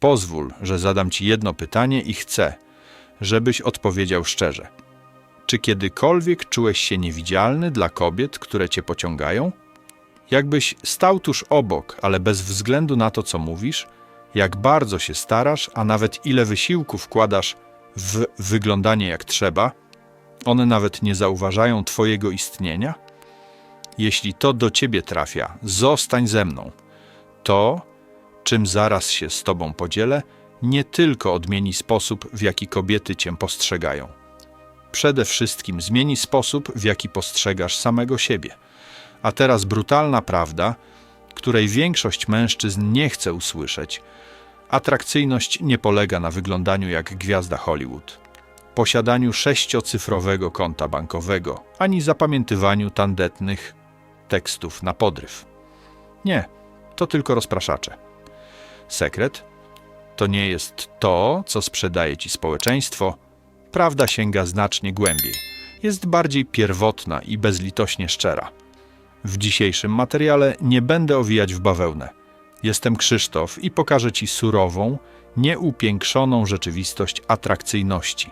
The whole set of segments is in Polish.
Pozwól, że zadam ci jedno pytanie i chcę, żebyś odpowiedział szczerze. Czy kiedykolwiek czułeś się niewidzialny dla kobiet, które cię pociągają? Jakbyś stał tuż obok, ale bez względu na to, co mówisz, jak bardzo się starasz, a nawet ile wysiłku wkładasz w wyglądanie jak trzeba, one nawet nie zauważają Twojego istnienia? Jeśli to do Ciebie trafia, zostań ze mną. To, czym zaraz się z Tobą podzielę, nie tylko odmieni sposób, w jaki kobiety Cię postrzegają. Przede wszystkim zmieni sposób, w jaki postrzegasz samego siebie. A teraz brutalna prawda, której większość mężczyzn nie chce usłyszeć. Atrakcyjność nie polega na wyglądaniu jak gwiazda Hollywood, posiadaniu sześciocyfrowego konta bankowego, ani zapamiętywaniu tandetnych tekstów na podryw. Nie, to tylko rozpraszacze. Sekret to nie jest to, co sprzedaje ci społeczeństwo. Prawda sięga znacznie głębiej. Jest bardziej pierwotna i bezlitośnie szczera. W dzisiejszym materiale nie będę owijać w bawełnę. Jestem Krzysztof i pokażę Ci surową, nieupiększoną rzeczywistość atrakcyjności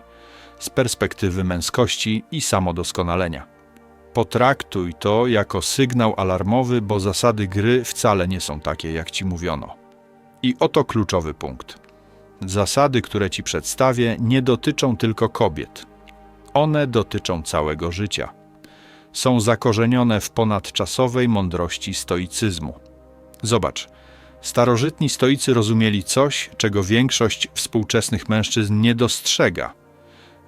z perspektywy męskości i samodoskonalenia. Potraktuj to jako sygnał alarmowy, bo zasady gry wcale nie są takie, jak Ci mówiono. I oto kluczowy punkt. Zasady, które Ci przedstawię, nie dotyczą tylko kobiet. One dotyczą całego życia są zakorzenione w ponadczasowej mądrości stoicyzmu. Zobacz, starożytni stoicy rozumieli coś, czego większość współczesnych mężczyzn nie dostrzega.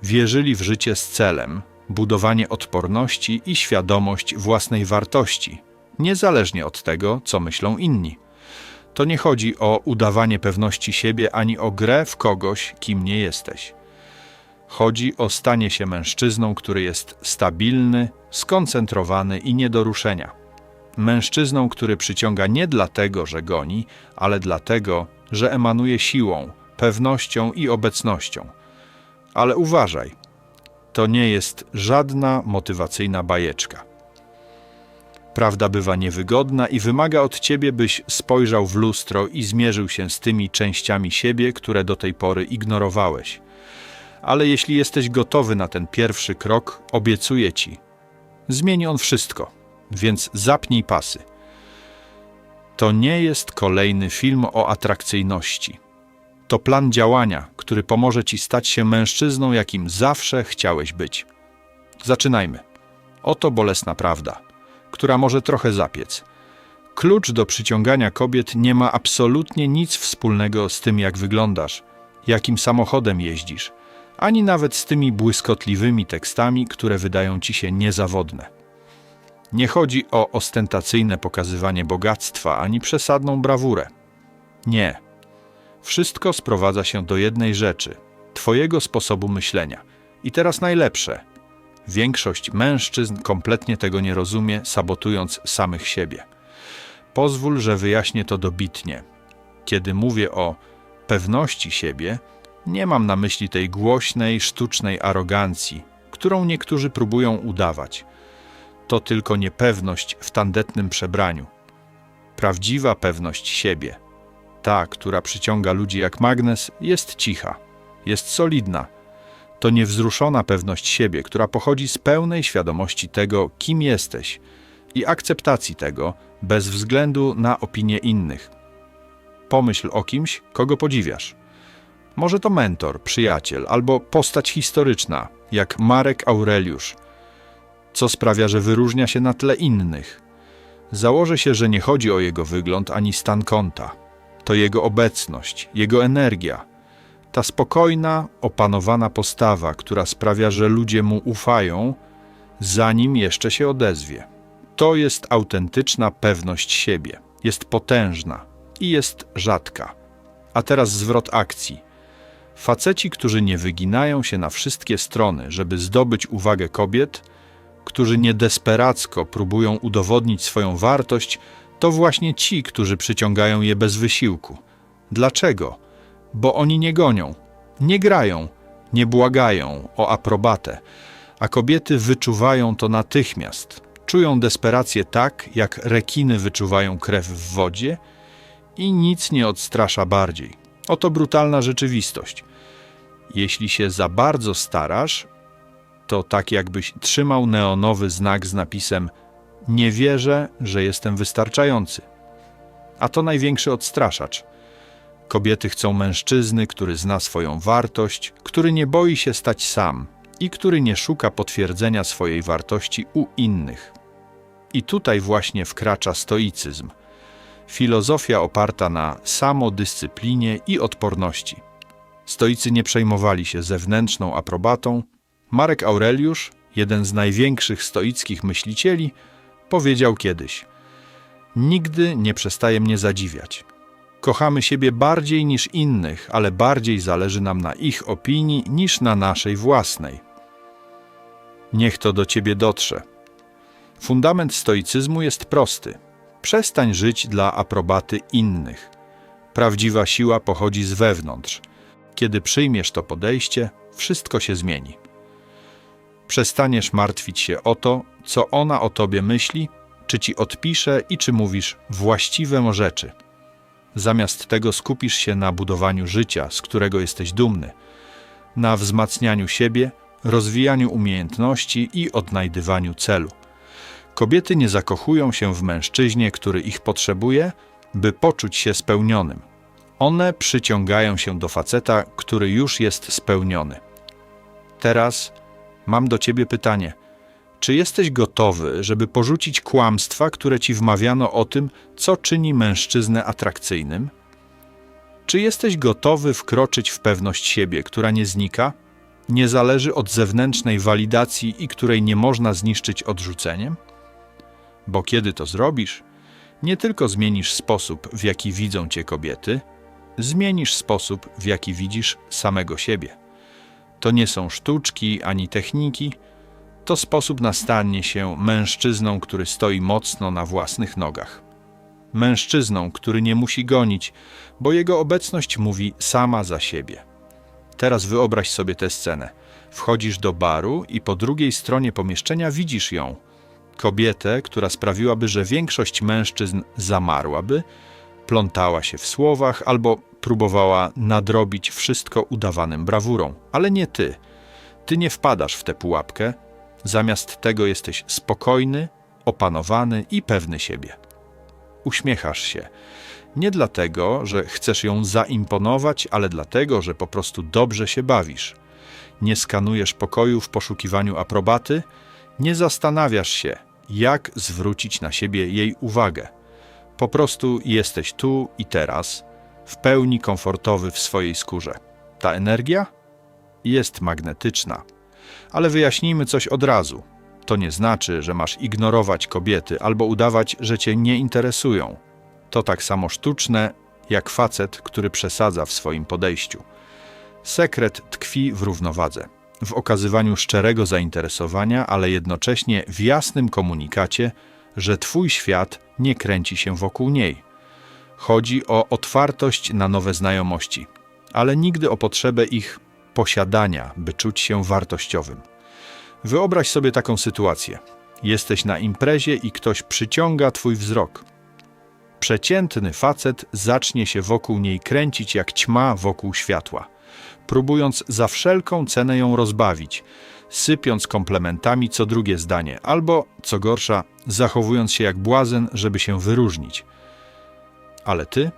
Wierzyli w życie z celem budowanie odporności i świadomość własnej wartości, niezależnie od tego, co myślą inni. To nie chodzi o udawanie pewności siebie ani o grę w kogoś, kim nie jesteś. Chodzi o stanie się mężczyzną, który jest stabilny, skoncentrowany i nie do ruszenia. Mężczyzną, który przyciąga nie dlatego, że goni, ale dlatego, że emanuje siłą, pewnością i obecnością. Ale uważaj, to nie jest żadna motywacyjna bajeczka. Prawda bywa niewygodna i wymaga od ciebie, byś spojrzał w lustro i zmierzył się z tymi częściami siebie, które do tej pory ignorowałeś ale jeśli jesteś gotowy na ten pierwszy krok, obiecuję ci. Zmieni on wszystko, więc zapnij pasy. To nie jest kolejny film o atrakcyjności. To plan działania, który pomoże ci stać się mężczyzną, jakim zawsze chciałeś być. Zaczynajmy. Oto bolesna prawda, która może trochę zapiec. Klucz do przyciągania kobiet nie ma absolutnie nic wspólnego z tym, jak wyglądasz, jakim samochodem jeździsz, ani nawet z tymi błyskotliwymi tekstami, które wydają ci się niezawodne. Nie chodzi o ostentacyjne pokazywanie bogactwa ani przesadną brawurę. Nie. Wszystko sprowadza się do jednej rzeczy Twojego sposobu myślenia. I teraz najlepsze. Większość mężczyzn kompletnie tego nie rozumie, sabotując samych siebie. Pozwól, że wyjaśnię to dobitnie. Kiedy mówię o pewności siebie, nie mam na myśli tej głośnej, sztucznej arogancji, którą niektórzy próbują udawać. To tylko niepewność w tandetnym przebraniu. Prawdziwa pewność siebie, ta, która przyciąga ludzi jak magnes, jest cicha, jest solidna. To niewzruszona pewność siebie, która pochodzi z pełnej świadomości tego, kim jesteś i akceptacji tego, bez względu na opinie innych. Pomyśl o kimś, kogo podziwiasz. Może to mentor, przyjaciel albo postać historyczna, jak Marek Aureliusz, co sprawia, że wyróżnia się na tle innych. Założę się, że nie chodzi o jego wygląd ani stan konta. To jego obecność, jego energia, ta spokojna, opanowana postawa, która sprawia, że ludzie mu ufają, zanim jeszcze się odezwie. To jest autentyczna pewność siebie, jest potężna i jest rzadka. A teraz zwrot akcji. Faceci, którzy nie wyginają się na wszystkie strony, żeby zdobyć uwagę kobiet, którzy niedesperacko próbują udowodnić swoją wartość, to właśnie ci, którzy przyciągają je bez wysiłku. Dlaczego? Bo oni nie gonią, nie grają, nie błagają o aprobatę, a kobiety wyczuwają to natychmiast. Czują desperację tak, jak rekiny wyczuwają krew w wodzie i nic nie odstrasza bardziej Oto brutalna rzeczywistość. Jeśli się za bardzo starasz, to tak jakbyś trzymał neonowy znak z napisem Nie wierzę, że jestem wystarczający. A to największy odstraszacz. Kobiety chcą mężczyzny, który zna swoją wartość, który nie boi się stać sam i który nie szuka potwierdzenia swojej wartości u innych. I tutaj właśnie wkracza stoicyzm. Filozofia oparta na samodyscyplinie i odporności. Stoicy nie przejmowali się zewnętrzną aprobatą. Marek Aureliusz, jeden z największych stoickich myślicieli, powiedział kiedyś: Nigdy nie przestaje mnie zadziwiać. Kochamy siebie bardziej niż innych, ale bardziej zależy nam na ich opinii niż na naszej własnej. Niech to do ciebie dotrze. Fundament stoicyzmu jest prosty. Przestań żyć dla aprobaty innych. Prawdziwa siła pochodzi z wewnątrz. Kiedy przyjmiesz to podejście, wszystko się zmieni. Przestaniesz martwić się o to, co ona o tobie myśli, czy ci odpisze i czy mówisz właściwe rzeczy. Zamiast tego skupisz się na budowaniu życia, z którego jesteś dumny, na wzmacnianiu siebie, rozwijaniu umiejętności i odnajdywaniu celu. Kobiety nie zakochują się w mężczyźnie, który ich potrzebuje, by poczuć się spełnionym. One przyciągają się do faceta, który już jest spełniony. Teraz mam do ciebie pytanie. Czy jesteś gotowy, żeby porzucić kłamstwa, które ci wmawiano o tym, co czyni mężczyznę atrakcyjnym? Czy jesteś gotowy wkroczyć w pewność siebie, która nie znika, nie zależy od zewnętrznej walidacji i której nie można zniszczyć odrzuceniem? Bo kiedy to zrobisz, nie tylko zmienisz sposób, w jaki widzą cię kobiety, zmienisz sposób, w jaki widzisz samego siebie. To nie są sztuczki ani techniki, to sposób na stanie się mężczyzną, który stoi mocno na własnych nogach. Mężczyzną, który nie musi gonić, bo jego obecność mówi sama za siebie. Teraz wyobraź sobie tę scenę. Wchodzisz do baru i po drugiej stronie pomieszczenia widzisz ją. Kobietę, która sprawiłaby, że większość mężczyzn zamarłaby, plątała się w słowach albo próbowała nadrobić wszystko udawanym brawurą. Ale nie ty. Ty nie wpadasz w tę pułapkę. Zamiast tego jesteś spokojny, opanowany i pewny siebie. Uśmiechasz się. Nie dlatego, że chcesz ją zaimponować, ale dlatego, że po prostu dobrze się bawisz. Nie skanujesz pokoju w poszukiwaniu aprobaty, nie zastanawiasz się, jak zwrócić na siebie jej uwagę. Po prostu jesteś tu i teraz, w pełni komfortowy w swojej skórze. Ta energia jest magnetyczna. Ale wyjaśnijmy coś od razu. To nie znaczy, że masz ignorować kobiety albo udawać, że cię nie interesują. To tak samo sztuczne, jak facet, który przesadza w swoim podejściu. Sekret tkwi w równowadze, w okazywaniu szczerego zainteresowania, ale jednocześnie w jasnym komunikacie, że twój świat nie kręci się wokół niej. Chodzi o otwartość na nowe znajomości, ale nigdy o potrzebę ich posiadania, by czuć się wartościowym. Wyobraź sobie taką sytuację. Jesteś na imprezie i ktoś przyciąga twój wzrok. Przeciętny facet zacznie się wokół niej kręcić jak ćma wokół światła, próbując za wszelką cenę ją rozbawić, sypiąc komplementami co drugie zdanie, albo, co gorsza, zachowując się jak błazen, żeby się wyróżnić. Ale ty?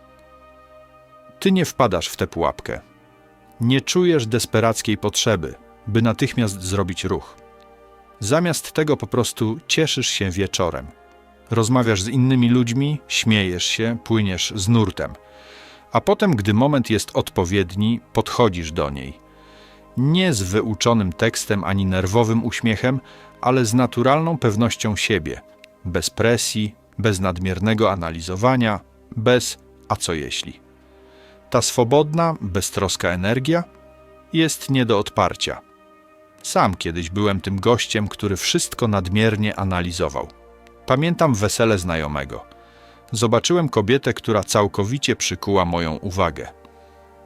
Ty nie wpadasz w tę pułapkę. Nie czujesz desperackiej potrzeby, by natychmiast zrobić ruch. Zamiast tego po prostu cieszysz się wieczorem. Rozmawiasz z innymi ludźmi, śmiejesz się, płyniesz z nurtem. A potem, gdy moment jest odpowiedni, podchodzisz do niej. Nie z wyuczonym tekstem ani nerwowym uśmiechem, ale z naturalną pewnością siebie, bez presji, bez nadmiernego analizowania, bez a co jeśli. Ta swobodna, beztroska energia jest nie do odparcia. Sam kiedyś byłem tym gościem, który wszystko nadmiernie analizował. Pamiętam wesele znajomego. Zobaczyłem kobietę, która całkowicie przykuła moją uwagę.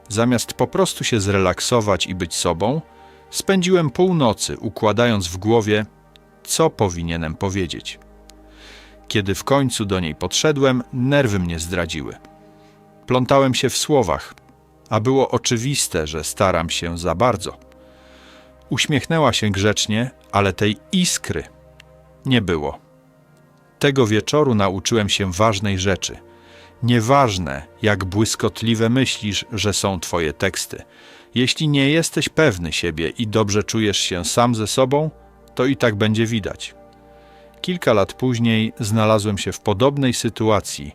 Zamiast po prostu się zrelaksować i być sobą, spędziłem północy układając w głowie, co powinienem powiedzieć. Kiedy w końcu do niej podszedłem, nerwy mnie zdradziły. Plątałem się w słowach. a było oczywiste, że staram się za bardzo. Uśmiechnęła się grzecznie, ale tej iskry nie było. Tego wieczoru nauczyłem się ważnej rzeczy. Nieważne, jak błyskotliwe myślisz, że są twoje teksty. Jeśli nie jesteś pewny siebie i dobrze czujesz się sam ze sobą, to i tak będzie widać. Kilka lat później znalazłem się w podobnej sytuacji,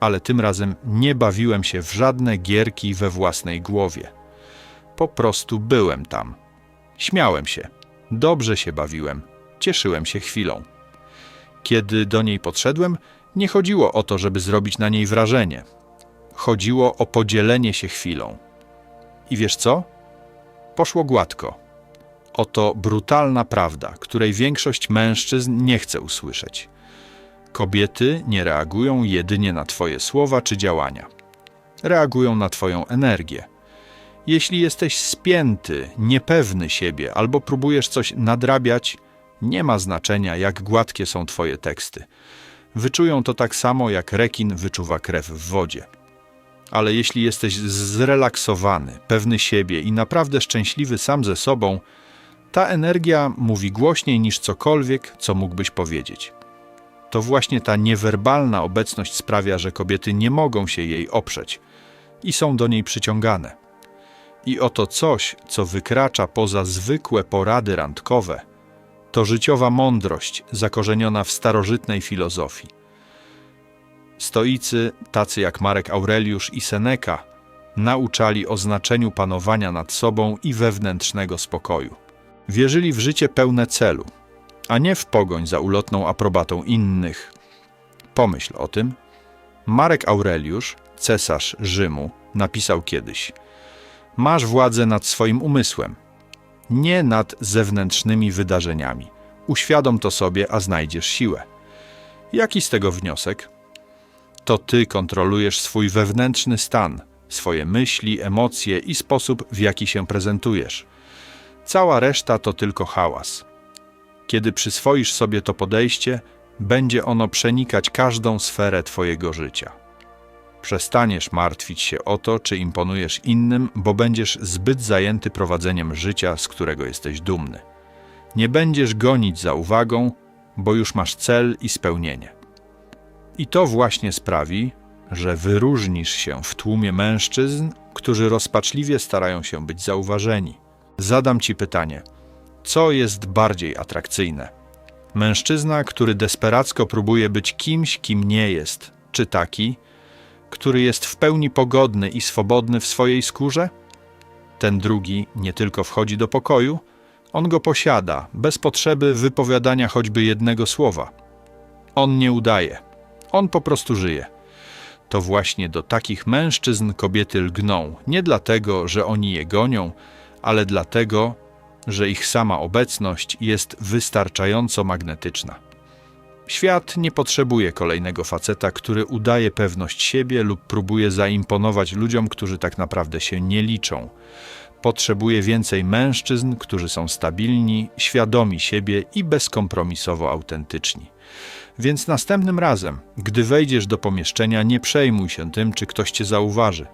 ale tym razem nie bawiłem się w żadne gierki we własnej głowie. Po prostu byłem tam. Śmiałem się, dobrze się bawiłem, cieszyłem się chwilą. Kiedy do niej podszedłem, nie chodziło o to, żeby zrobić na niej wrażenie. Chodziło o podzielenie się chwilą. I wiesz co? Poszło gładko. Oto brutalna prawda, której większość mężczyzn nie chce usłyszeć. Kobiety nie reagują jedynie na Twoje słowa czy działania. Reagują na Twoją energię. Jeśli jesteś spięty, niepewny siebie albo próbujesz coś nadrabiać, nie ma znaczenia, jak gładkie są Twoje teksty. Wyczują to tak samo, jak rekin wyczuwa krew w wodzie. Ale jeśli jesteś zrelaksowany, pewny siebie i naprawdę szczęśliwy sam ze sobą, ta energia mówi głośniej niż cokolwiek, co mógłbyś powiedzieć. To właśnie ta niewerbalna obecność sprawia, że kobiety nie mogą się jej oprzeć i są do niej przyciągane. I oto coś, co wykracza poza zwykłe porady randkowe, to życiowa mądrość zakorzeniona w starożytnej filozofii. Stoicy, tacy jak Marek Aureliusz i Seneca, nauczali o znaczeniu panowania nad sobą i wewnętrznego spokoju. Wierzyli w życie pełne celu, a nie w pogoń za ulotną aprobatą innych. Pomyśl o tym. Marek Aureliusz, cesarz Rzymu, napisał kiedyś: Masz władzę nad swoim umysłem, nie nad zewnętrznymi wydarzeniami. Uświadom to sobie, a znajdziesz siłę. Jaki z tego wniosek? To ty kontrolujesz swój wewnętrzny stan, swoje myśli, emocje i sposób, w jaki się prezentujesz. Cała reszta to tylko hałas. Kiedy przyswoisz sobie to podejście, będzie ono przenikać każdą sferę Twojego życia. Przestaniesz martwić się o to, czy imponujesz innym, bo będziesz zbyt zajęty prowadzeniem życia, z którego jesteś dumny. Nie będziesz gonić za uwagą, bo już masz cel i spełnienie. I to właśnie sprawi, że wyróżnisz się w tłumie mężczyzn, którzy rozpaczliwie starają się być zauważeni. Zadam ci pytanie: co jest bardziej atrakcyjne? Mężczyzna, który desperacko próbuje być kimś, kim nie jest, czy taki, który jest w pełni pogodny i swobodny w swojej skórze? Ten drugi nie tylko wchodzi do pokoju, on go posiada, bez potrzeby wypowiadania choćby jednego słowa. On nie udaje, on po prostu żyje. To właśnie do takich mężczyzn kobiety lgną, nie dlatego, że oni je gonią, ale dlatego, że ich sama obecność jest wystarczająco magnetyczna. Świat nie potrzebuje kolejnego faceta, który udaje pewność siebie lub próbuje zaimponować ludziom, którzy tak naprawdę się nie liczą. Potrzebuje więcej mężczyzn, którzy są stabilni, świadomi siebie i bezkompromisowo autentyczni. Więc następnym razem, gdy wejdziesz do pomieszczenia, nie przejmuj się tym, czy ktoś cię zauważy.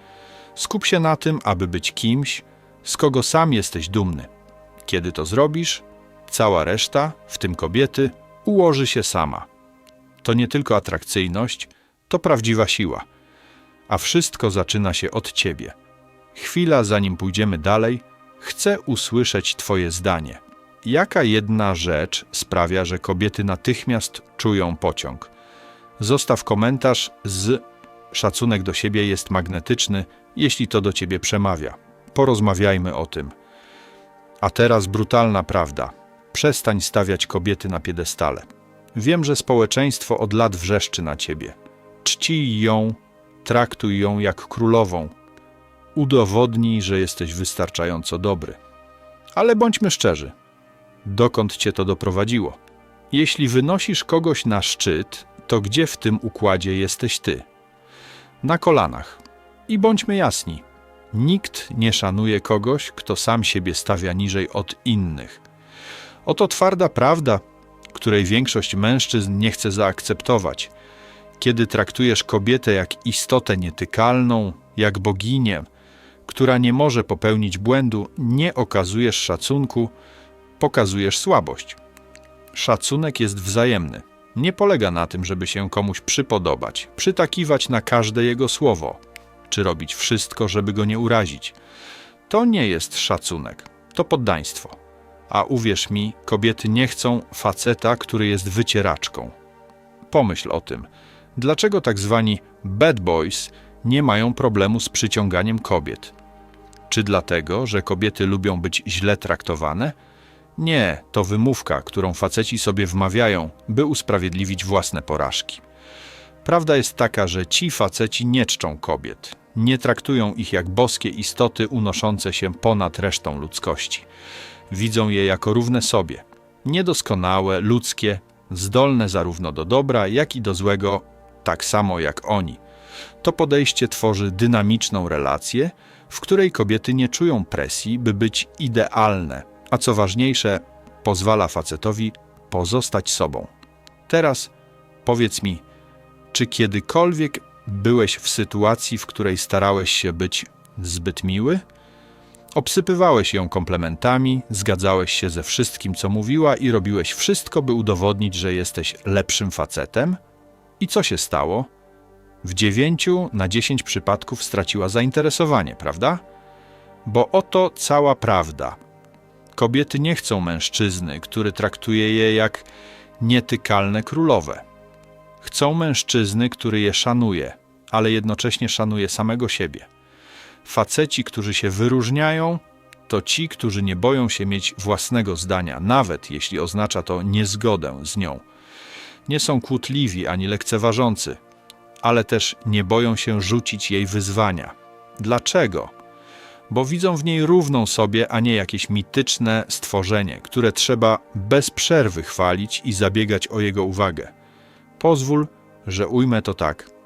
Skup się na tym, aby być kimś, z kogo sam jesteś dumny. Kiedy to zrobisz, cała reszta, w tym kobiety, ułoży się sama. To nie tylko atrakcyjność, to prawdziwa siła. A wszystko zaczyna się od ciebie. Chwila, zanim pójdziemy dalej, chcę usłyszeć Twoje zdanie. Jaka jedna rzecz sprawia, że kobiety natychmiast czują pociąg? Zostaw komentarz z szacunek do siebie jest magnetyczny, jeśli to do ciebie przemawia. Porozmawiajmy o tym. A teraz brutalna prawda. Przestań stawiać kobiety na piedestale. Wiem, że społeczeństwo od lat wrzeszczy na ciebie. Czcij ją, traktuj ją jak królową. Udowodnij, że jesteś wystarczająco dobry. Ale bądźmy szczerzy. Dokąd cię to doprowadziło? Jeśli wynosisz kogoś na szczyt, to gdzie w tym układzie jesteś ty? Na kolanach. I bądźmy jasni. Nikt nie szanuje kogoś, kto sam siebie stawia niżej od innych. Oto twarda prawda, której większość mężczyzn nie chce zaakceptować. Kiedy traktujesz kobietę jak istotę nietykalną, jak boginię, która nie może popełnić błędu, nie okazujesz szacunku, pokazujesz słabość. Szacunek jest wzajemny. Nie polega na tym, żeby się komuś przypodobać, przytakiwać na każde jego słowo, czy robić wszystko, żeby go nie urazić. To nie jest szacunek, to poddaństwo. A uwierz mi, kobiety nie chcą faceta, który jest wycieraczką. Pomyśl o tym. Dlaczego tak zwani bad boys nie mają problemu z przyciąganiem kobiet? Czy dlatego, że kobiety lubią być źle traktowane? Nie, to wymówka, którą faceci sobie wmawiają, by usprawiedliwić własne porażki. Prawda jest taka, że ci faceci nie czczą kobiet, nie traktują ich jak boskie istoty unoszące się ponad resztą ludzkości. Widzą je jako równe sobie, niedoskonałe, ludzkie, zdolne zarówno do dobra, jak i do złego, tak samo jak oni. To podejście tworzy dynamiczną relację, w której kobiety nie czują presji, by być idealne, a co ważniejsze, pozwala facetowi pozostać sobą. Teraz powiedz mi, czy kiedykolwiek byłeś w sytuacji, w której starałeś się być zbyt miły? Obsypywałeś ją komplementami, zgadzałeś się ze wszystkim, co mówiła i robiłeś wszystko, by udowodnić, że jesteś lepszym facetem? I co się stało? W dziewięciu na dziesięć przypadków straciła zainteresowanie, prawda? Bo oto cała prawda. Kobiety nie chcą mężczyzny, który traktuje je jak nietykalne królowe. Chcą mężczyzny, który je szanuje, ale jednocześnie szanuje samego siebie. Faceci, którzy się wyróżniają, to ci, którzy nie boją się mieć własnego zdania, nawet jeśli oznacza to niezgodę z nią. Nie są kłótliwi ani lekceważący, ale też nie boją się rzucić jej wyzwania. Dlaczego? Bo widzą w niej równą sobie, a nie jakieś mityczne stworzenie, które trzeba bez przerwy chwalić i zabiegać o jego uwagę. Pozwól, że ujmę to tak.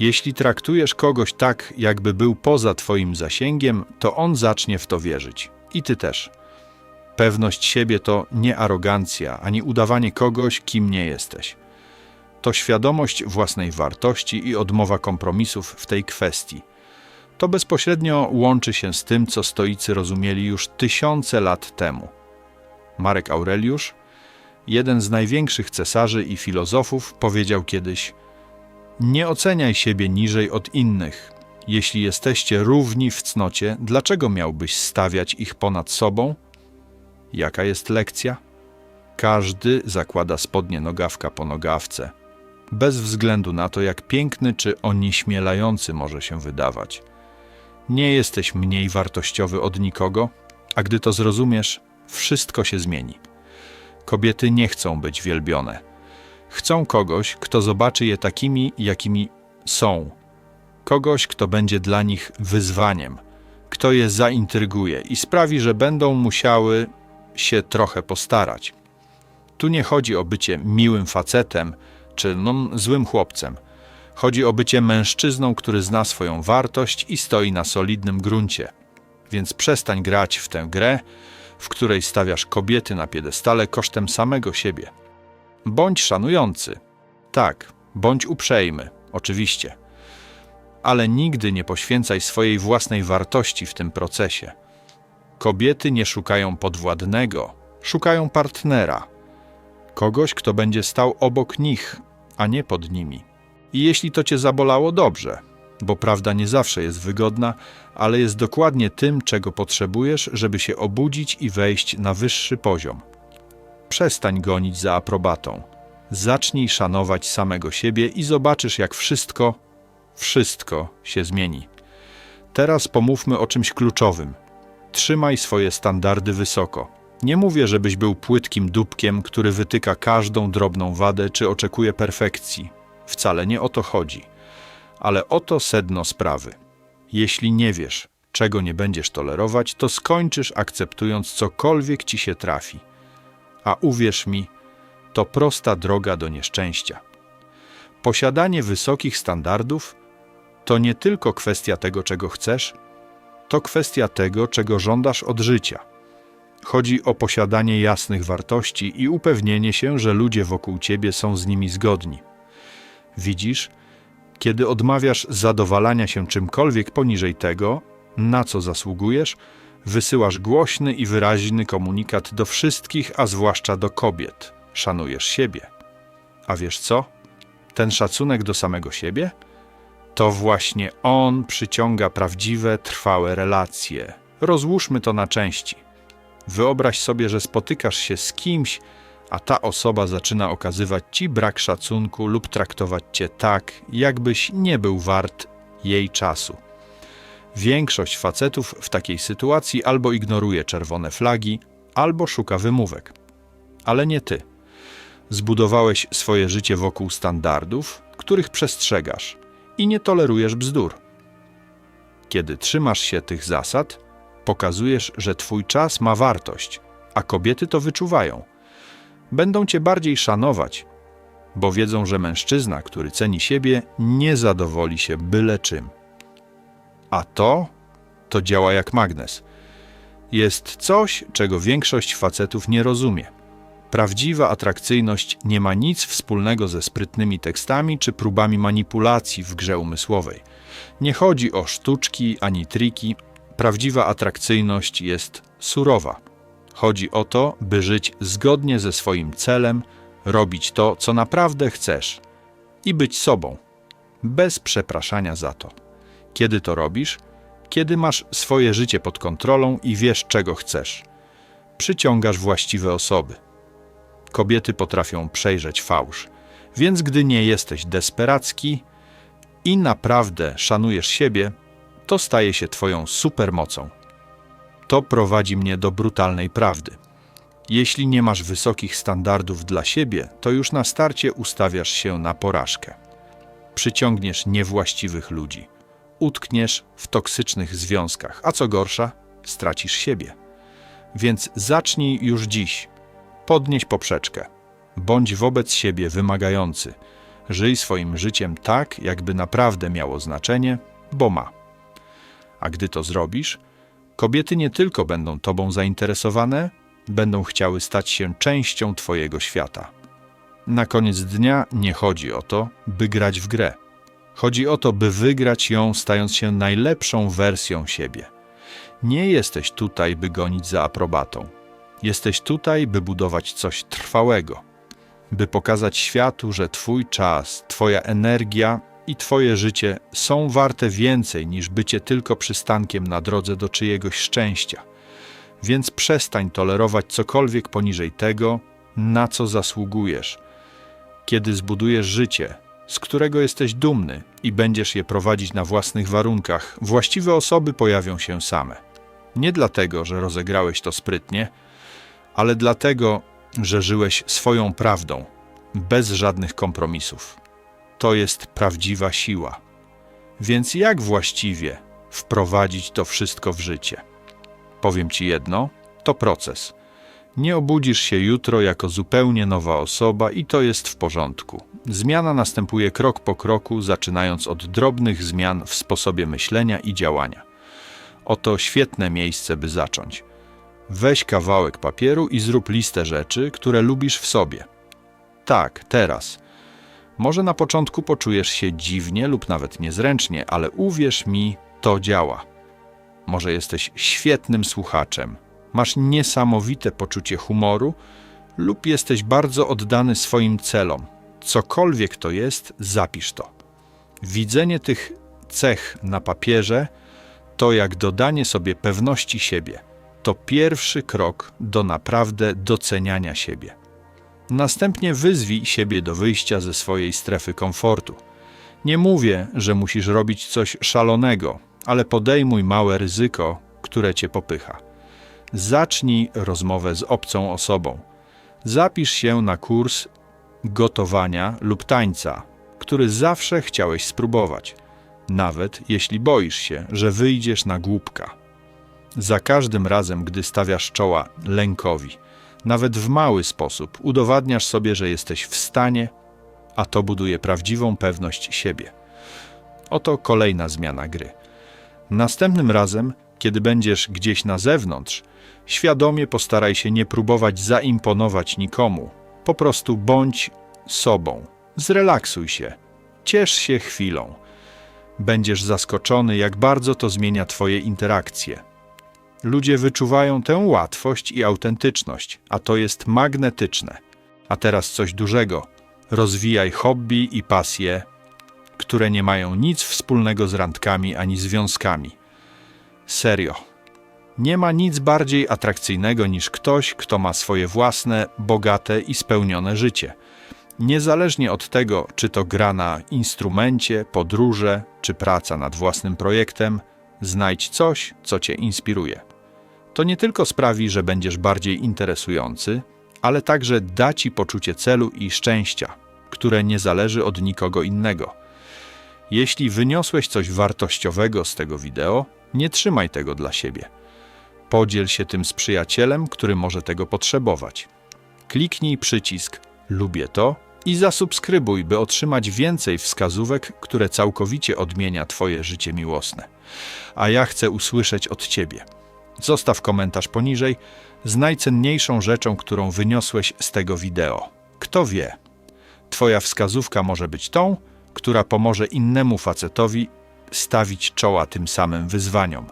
Jeśli traktujesz kogoś tak, jakby był poza Twoim zasięgiem, to on zacznie w to wierzyć. I Ty też. Pewność siebie to nie arogancja, ani udawanie kogoś, kim nie jesteś. To świadomość własnej wartości i odmowa kompromisów w tej kwestii. To bezpośrednio łączy się z tym, co stoicy rozumieli już tysiące lat temu. Marek Aureliusz, jeden z największych cesarzy i filozofów, powiedział kiedyś: Nie oceniaj siebie niżej od innych. Jeśli jesteście równi w cnocie, dlaczego miałbyś stawiać ich ponad sobą? Jaka jest lekcja? Każdy zakłada spodnie nogawka po nogawce, bez względu na to, jak piękny czy onieśmielający może się wydawać. Nie jesteś mniej wartościowy od nikogo, a gdy to zrozumiesz, wszystko się zmieni. Kobiety nie chcą być wielbione. Chcą kogoś, kto zobaczy je takimi, jakimi są. Kogoś, kto będzie dla nich wyzwaniem, kto je zaintryguje i sprawi, że będą musiały się trochę postarać. Tu nie chodzi o bycie miłym facetem czy no, złym chłopcem. Chodzi o bycie mężczyzną, który zna swoją wartość i stoi na solidnym gruncie. Więc przestań grać w tę grę, w której stawiasz kobiety na piedestale kosztem samego siebie. Bądź szanujący. Tak, bądź uprzejmy, oczywiście. Ale nigdy nie poświęcaj swojej własnej wartości w tym procesie. Kobiety nie szukają podwładnego, szukają partnera. Kogoś, kto będzie stał obok nich, a nie pod nimi. I jeśli to cię zabolało, dobrze, bo prawda nie zawsze jest wygodna, ale jest dokładnie tym, czego potrzebujesz, żeby się obudzić i wejść na wyższy poziom. Przestań gonić za aprobatą. Zacznij szanować samego siebie i zobaczysz, jak wszystko, wszystko się zmieni. Teraz pomówmy o czymś kluczowym. Trzymaj swoje standardy wysoko. Nie mówię, żebyś był płytkim dupkiem, który wytyka każdą drobną wadę czy oczekuje perfekcji. Wcale nie o to chodzi. Ale oto sedno sprawy. Jeśli nie wiesz, czego nie będziesz tolerować, to skończysz akceptując cokolwiek ci się trafi. A uwierz mi, to prosta droga do nieszczęścia. Posiadanie wysokich standardów to nie tylko kwestia tego, czego chcesz, to kwestia tego, czego żądasz od życia. Chodzi o posiadanie jasnych wartości i upewnienie się, że ludzie wokół ciebie są z nimi zgodni. Widzisz, kiedy odmawiasz zadowalania się czymkolwiek poniżej tego, na co zasługujesz, wysyłasz głośny i wyraźny komunikat do wszystkich, a zwłaszcza do kobiet. Szanujesz siebie. A wiesz co? Ten szacunek do samego siebie? To właśnie on przyciąga prawdziwe, trwałe relacje. Rozłóżmy to na części. Wyobraź sobie, że spotykasz się z kimś, a ta osoba zaczyna okazywać ci brak szacunku lub traktować cię tak, jakbyś nie był wart jej czasu. Większość facetów w takiej sytuacji albo ignoruje czerwone flagi, albo szuka wymówek. Ale nie ty. Zbudowałeś swoje życie wokół standardów, których przestrzegasz i nie tolerujesz bzdur. Kiedy trzymasz się tych zasad, pokazujesz, że twój czas ma wartość, a kobiety to wyczuwają. Będą cię bardziej szanować, bo wiedzą, że mężczyzna, który ceni siebie, nie zadowoli się byle czym. A to, to działa jak magnes. Jest coś, czego większość facetów nie rozumie. Prawdziwa atrakcyjność nie ma nic wspólnego ze sprytnymi tekstami czy próbami manipulacji w grze umysłowej. Nie chodzi o sztuczki ani triki. Prawdziwa atrakcyjność jest surowa. Chodzi o to, by żyć zgodnie ze swoim celem, robić to, co naprawdę chcesz i być sobą, bez przepraszania za to. Kiedy to robisz? Kiedy masz swoje życie pod kontrolą i wiesz, czego chcesz. Przyciągasz właściwe osoby. Kobiety potrafią przejrzeć fałsz, więc gdy nie jesteś desperacki i naprawdę szanujesz siebie, to staje się Twoją supermocą. To prowadzi mnie do brutalnej prawdy. Jeśli nie masz wysokich standardów dla siebie, to już na starcie ustawiasz się na porażkę. Przyciągniesz niewłaściwych ludzi, utkniesz w toksycznych związkach, a co gorsza, stracisz siebie. Więc zacznij już dziś. Podnieś poprzeczkę. Bądź wobec siebie wymagający. Żyj swoim życiem tak, jakby naprawdę miało znaczenie, bo ma. A gdy to zrobisz, kobiety nie tylko będą tobą zainteresowane, będą chciały stać się częścią twojego świata. Na koniec dnia nie chodzi o to, by grać w grę. Chodzi o to, by wygrać ją, stając się najlepszą wersją siebie. Nie jesteś tutaj, by gonić za aprobatą. Jesteś tutaj, by budować coś trwałego, by pokazać światu, że Twój czas, Twoja energia i Twoje życie są warte więcej niż bycie tylko przystankiem na drodze do czyjegoś szczęścia. Więc przestań tolerować cokolwiek poniżej tego, na co zasługujesz. Kiedy zbudujesz życie, z którego jesteś dumny i będziesz je prowadzić na własnych warunkach, właściwe osoby pojawią się same. Nie dlatego, że rozegrałeś to sprytnie, ale dlatego, że żyłeś swoją prawdą, bez żadnych kompromisów. To jest prawdziwa siła. Więc jak właściwie wprowadzić to wszystko w życie? Powiem ci jedno: to proces. Nie obudzisz się jutro jako zupełnie nowa osoba i to jest w porządku. Zmiana następuje krok po kroku, zaczynając od drobnych zmian w sposobie myślenia i działania. Oto świetne miejsce, by zacząć. Weź kawałek papieru i zrób listę rzeczy, które lubisz w sobie. Tak, teraz. Może na początku poczujesz się dziwnie lub nawet niezręcznie, ale uwierz mi, to działa. Może jesteś świetnym słuchaczem, masz niesamowite poczucie humoru lub jesteś bardzo oddany swoim celom. Cokolwiek to jest, zapisz to. Widzenie tych cech na papierze to jak dodanie sobie pewności siebie. To pierwszy krok do naprawdę doceniania siebie. Następnie wyzwij siebie do wyjścia ze swojej strefy komfortu. Nie mówię, że musisz robić coś szalonego, ale podejmuj małe ryzyko, które cię popycha. Zacznij rozmowę z obcą osobą. Zapisz się na kurs gotowania lub tańca, który zawsze chciałeś spróbować, nawet jeśli boisz się, że wyjdziesz na głupka. Za każdym razem, gdy stawiasz czoła lękowi, nawet w mały sposób, udowadniasz sobie, że jesteś w stanie, a to buduje prawdziwą pewność siebie. Oto kolejna zmiana gry. Następnym razem, kiedy będziesz gdzieś na zewnątrz, świadomie postaraj się nie próbować zaimponować nikomu. Po prostu bądź sobą. Zrelaksuj się. Ciesz się chwilą. Będziesz zaskoczony, jak bardzo to zmienia Twoje interakcje. Ludzie wyczuwają tę łatwość i autentyczność, a to jest magnetyczne. A teraz coś dużego. Rozwijaj hobby i pasje, które nie mają nic wspólnego z randkami ani związkami. Serio. Nie ma nic bardziej atrakcyjnego niż ktoś, kto ma swoje własne, bogate i spełnione życie. Niezależnie od tego, czy to gra na instrumencie, podróże, czy praca nad własnym projektem, znajdź coś, co Cię inspiruje. To nie tylko sprawi, że będziesz bardziej interesujący, ale także da Ci poczucie celu i szczęścia, które nie zależy od nikogo innego. Jeśli wyniosłeś coś wartościowego z tego wideo, nie trzymaj tego dla siebie. Podziel się tym z przyjacielem, który może tego potrzebować. Kliknij przycisk Lubię to i zasubskrybuj, by otrzymać więcej wskazówek, które całkowicie odmienia Twoje życie miłosne. A ja chcę usłyszeć od Ciebie. Zostaw komentarz poniżej z najcenniejszą rzeczą, którą wyniosłeś z tego wideo. Kto wie, Twoja wskazówka może być tą, która pomoże innemu facetowi stawić czoła tym samym wyzwaniom.